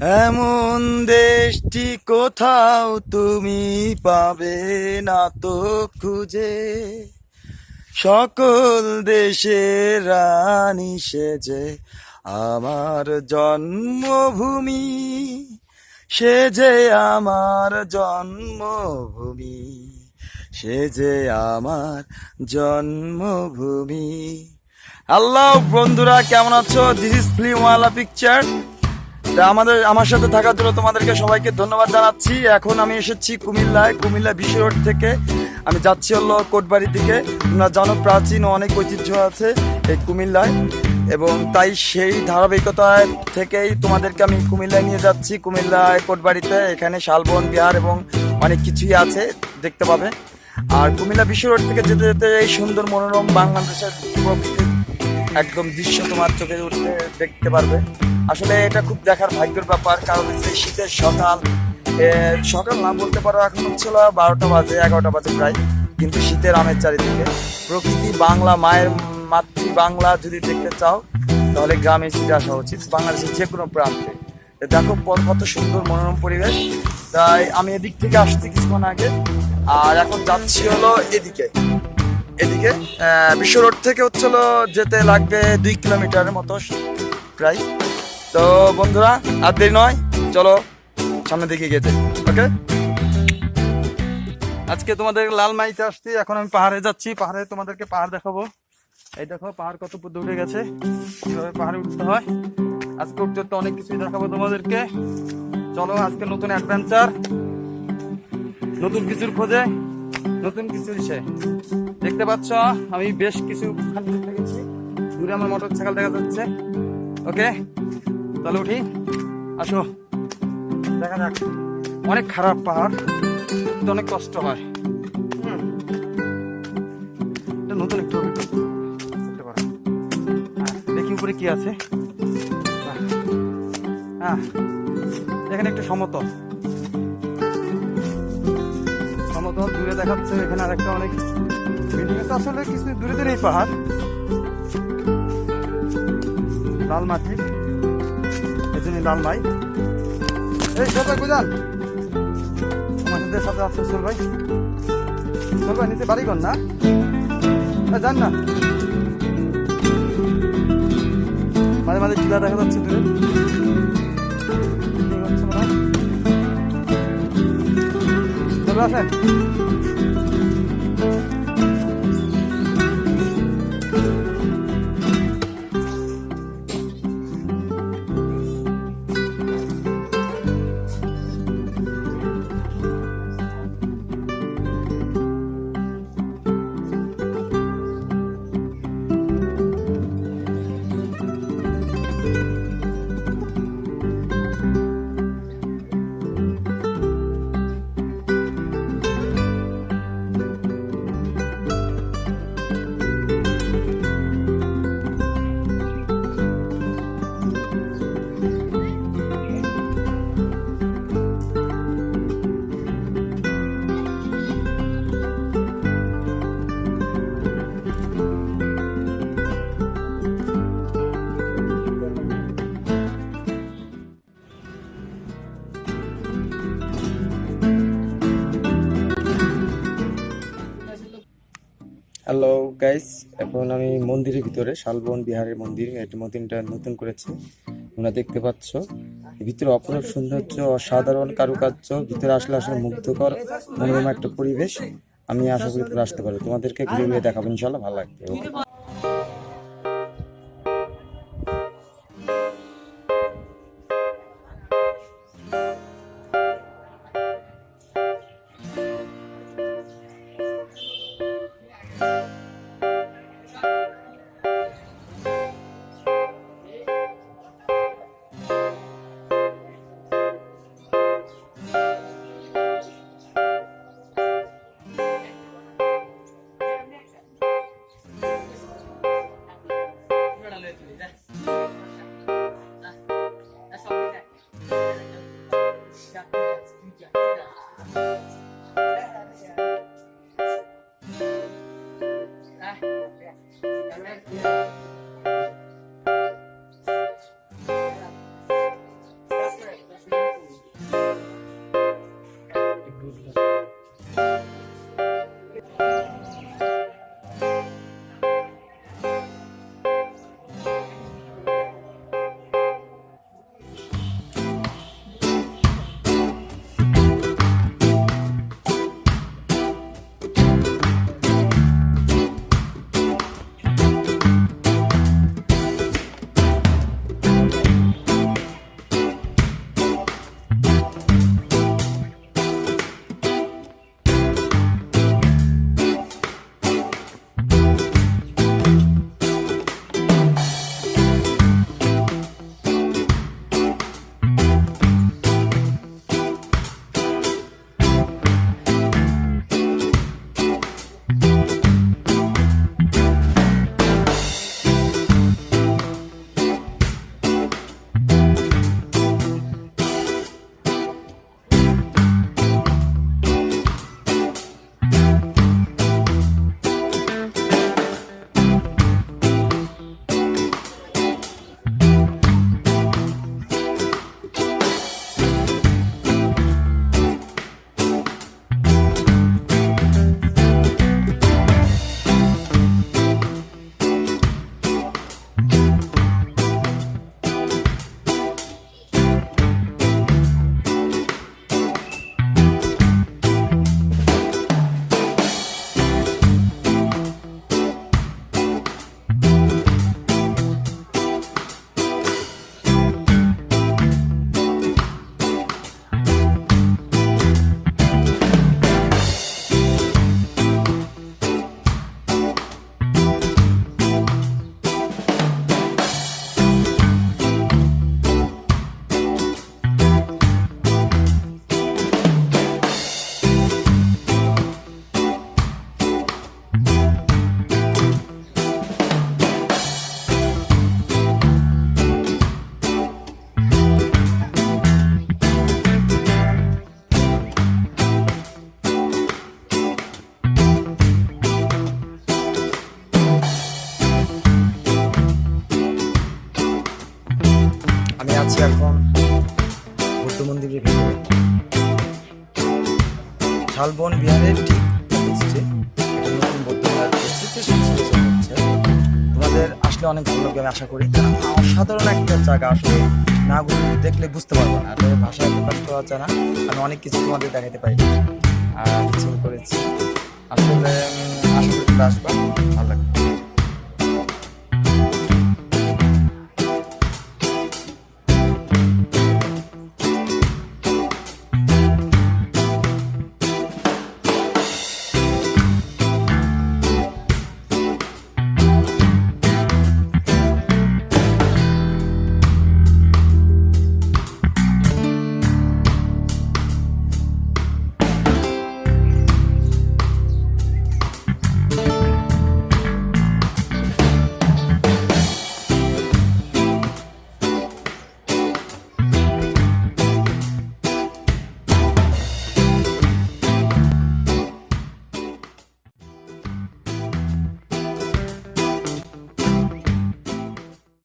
এমন দেশটি কোথাও তুমি পাবে না তো খুঁজে। সকল দেশের রানী সেজে আমার জন্মভূমি সে যে আমার জন্মভূমি সে যে আমার জন্মভূমি। আল্লাহ বন্ধুরা, কেমন আছো? দিস ইজ ফিল্মওয়ালা পিকচার তা আমাদের, আমার সাথে থাকার জন্য তোমাদেরকে সবাইকে ধন্যবাদ জানাচ্ছি। এখন আমি এসেছি কুমিল্লায়, কুমিল্লা বিশ্ব রোড থেকে। আমি যাচ্ছি হলো কোটবাড়ির দিকে। তোমরা জানো প্রাচীন অনেক ঐতিহ্য আছে এই কুমিল্লায়। এবং তাই সেই ধারাবাহিকতায় থেকেই তোমাদেরকে আমি কুমিল্লায় নিয়ে যাচ্ছি। কুমিল্লায়, কোটবাড়িতে এখানে শালবন, বিহার এবং অনেক কিছুই আছে, দেখতে পাবে। আর কুমিল্লা বিশ্ব রোড থেকে যেতে যেতে এই সুন্দর মনোরম বাংলাদেশের একদম দৃশ্য তোমার চোখে উঠতে দেখতে পারবে। আসলে এটা খুব দেখার ভাগ্যের ব্যাপার, কারণ হচ্ছে শীতের সকাল সকাল না বলতে পারো এখন হচ্ছিল বারোটা বাজে, এগারোটা বাজে প্রায়, কিন্তু শীতের আমের চারিদিকে। প্রকৃতি বাংলা, মায়ের মাতৃ বাংলা যদি দেখতে চাও, তাহলে গ্রামে ফিরে আসা উচিত, বাংলাদেশের যে কোনো প্রান্তে। দেখো কত সুন্দর মনোরম পরিবেশ। তাই আমি এদিক থেকে আসছি কিছুক্ষণ আগে, আর এখন যাচ্ছি হলো এদিকে। এদিকে বিশ্ব রোড থেকে হচ্ছিল যেতে লাগবে দুই কিলোমিটারের মতো, প্রায়। তো বন্ধুরা, আর দেরি নয়, চলো সামনের দিকে গেছে ওকে? আজকে তোমাদের লাল মাইতে আসছি, এখন আমি পাহাড়ে যাচ্ছি, পাহাড়ে তোমাদেরকে পাহাড় দেখাবো। এই দেখো, পাহাড় কত পদ্ম উঠে গেছে, কীভাবে পাহাড়ে উঠতে হয়। আজকে উঠতে উঠতে অনেক কিছুই দেখাবো তোমাদেরকে। চলো, আজকে নতুন অ্যাডভেঞ্চার নতুন কিছুর খোঁজে, নতুন কিছু সে দেখতে পাচ্ছ, আমি বেশ কিছু দূরে আমার মোটর সাইকেল দেখা যাচ্ছে, ওকে? তাহলে উঠি। আসো। দেখা যাক। অনেক খারাপ পাহাড় অনেক কষ্ট হয়। এটা নতুন একটু পারো। দেখি উপরে কি আছে। হ্যাঁ এখানে একটু সমতল। সমতল দূরে দেখাচ্ছে, এখানে আরেকটা অনেক বিল্ডিং আসলে কিছু দূরে দূরে এই পাহাড়। লাল মাটি। জন্য লাল মাই এই ভাই বুঝান আমার সাথে আছে সোল ভাই। সোল ভাই, নিচে বাড়ি কর না যান না। মাঝে মাঝে টিলা দেখা যাচ্ছে দূরে। আসেন। হ্যালো গাইস এখন আমি মন্দিরের ভিতরে, শালবন বিহারের মন্দির এটি মন্দিরটা নতুন করেছে। তোমরা দেখতে পাচ্ছ। ভিতরে অপরূপ সৌন্দর্য, অসাধারণ কারুকার্য, ভিতরে আসলে আসলে মুগ্ধকর, মনোরম একটা পরিবেশ। আমি আশা করি তোমরা আসতে পারো। তোমাদেরকে ঘুরে ঘুরে দেখাবো ইনশাল্লাহ ভালো লাগবে। 韭菜，来来烧韭菜，再，শালবন বিহারের ঠিক নতুন তোমাদের আসলে অনেক ভালো লাগবে আমি আশা করি। অসাধারণ একটা জায়গা আসলে না দেখলে বুঝতে পারব না। আসলে ভাষায় প্রকাশ করা যায় না। আমি অনেক কিছু তোমাদের দেখাতে পারি। আর করেছি। আসলে আশা আসবা।